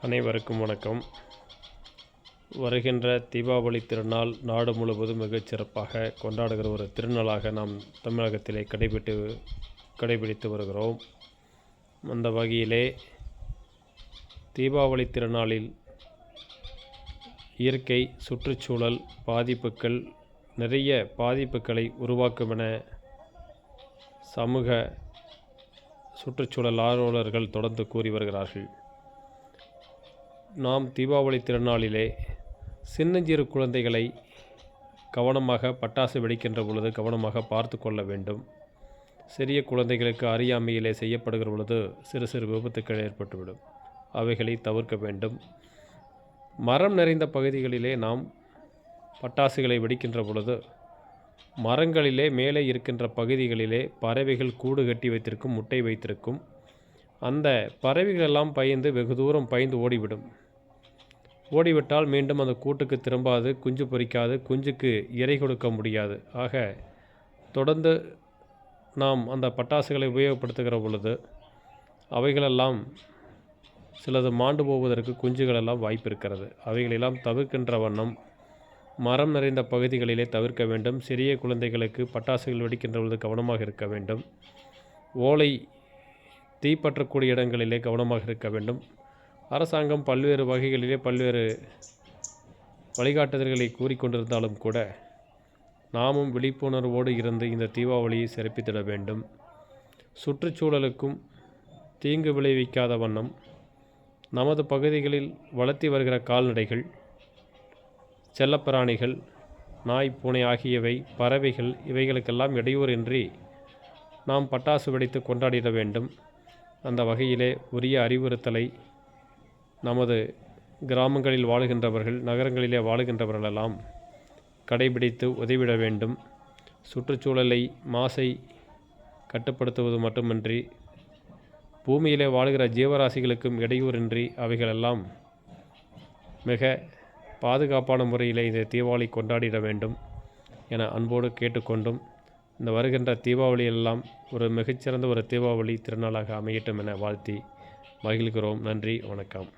அனைவருக்கும் வணக்கம். வருகின்ற தீபாவளி திருநாள் நாடு முழுவதும் மிகச்சிறப்பாக கொண்டாடுகிற ஒரு திருநாளாக நாம் தமிழகத்திலே கடைபிட்டு கடைபிடித்து வருகிறோம். அந்த வகையிலே தீபாவளி திருநாளில் இயற்கை சுற்றுச்சூழல் பாதிப்புகள் நிறைய பாதிப்புகளை உருவாக்கும் என சமூக சுற்றுச்சூழல் ஆர்வலர்கள் தொடர்ந்து கூறி வருகிறார்கள். நாம் தீபாவளி திருநாளிலே சின்னஞ்சிறு குழந்தைகளை கவனமாக பட்டாசு வெடிக்கின்ற பொழுது கவனமாக பார்த்து கொள்ள வேண்டும். சிறிய குழந்தைகளுக்கு அறியாமையிலே செய்யப்படுகிற பொழுது சிறு சிறு விபத்துக்கள் ஏற்பட்டுவிடும். அவைகளை தவிர்க்க வேண்டும். மரம் நிறைந்த பகுதிகளிலே நாம் பட்டாசுகளை வெடிக்கின்ற பொழுது மரங்களிலே மேலே இருக்கின்ற பகுதிகளிலே பறவைகள் கூடு கட்டி வைத்திருக்கும் முட்டை வைத்திருக்கும். அந்த பறவைகளெல்லாம் பயந்து வெகு தூரம் பயந்து ஓடிவிடும். ஓடிவிட்டால் மீண்டும் அந்த கூட்டுக்கு திரும்பாது குஞ்சு பொறிக்காது குஞ்சுக்கு இறை கொடுக்க முடியாது. ஆக தொடர்ந்து நாம் அந்த பட்டாசுகளை உபயோகப்படுத்துகிற பொழுது அவைகளெல்லாம் சிலது மாண்டு போவதற்கு குஞ்சுகளெல்லாம் வாய்ப்பு இருக்கிறது. அவைகளெல்லாம் தவிர்க்கின்ற வண்ணம் மரம் நிறைந்த பகுதிகளிலே தவிர்க்க வேண்டும். சிறிய குழந்தைகளுக்கு பட்டாசுகள் வெடிக்கின்ற பொழுது கவனமாக இருக்க வேண்டும். ஓலை தீப்பற்றக்கூடிய இடங்களிலே கவனமாக இருக்க வேண்டும். அரசாங்கம் பல்வேறு வகைகளிலே பல்வேறு வழிகாட்டுதல்களை கூறிக்கொண்டிருந்தாலும் கூட நாமும் விழிப்புணர்வோடு இருந்து இந்த தீபாவளியை சிறப்பித்திட வேண்டும். சுற்றுச்சூழலுக்கும் தீங்கு விளைவிக்காத வண்ணம் நமது பகுதிகளில் வளர்த்தி வருகிற கால்நடைகள் செல்லப்பிராணிகள் நாய் பூனை ஆகியவை பறவைகள் இவைகளுக்கெல்லாம் இடையூறின்றி நாம் பட்டாசு வெடித்து கொண்டாடிட வேண்டும். அந்த வகையிலே உரிய அறிவுறுத்தலை நமது கிராமங்களில் வாழுகின்றவர்கள் நகரங்களிலே வாழுகின்றவர்களெல்லாம் கடைபிடித்து உதவிட வேண்டும். சுற்றுச்சூழலை மாசை கட்டுப்படுத்துவது மட்டுமின்றி பூமியிலே வாழுகிற ஜீவராசிகளுக்கும் இடையூறின்றி அவைகளெல்லாம் மிக பாதுகாப்பான முறையிலே இந்த தீபாவளி கொண்டாடிட வேண்டும் என அன்போடு கேட்டுக்கொண்டும் இந்த வருகின்ற தீபாவளியெல்லாம் ஒரு மிகச்சிறந்த ஒரு தீபாவளி திருநாளாக அமையட்டும் என வாழ்த்தி மகிழ்கிறோம். நன்றி. வணக்கம்.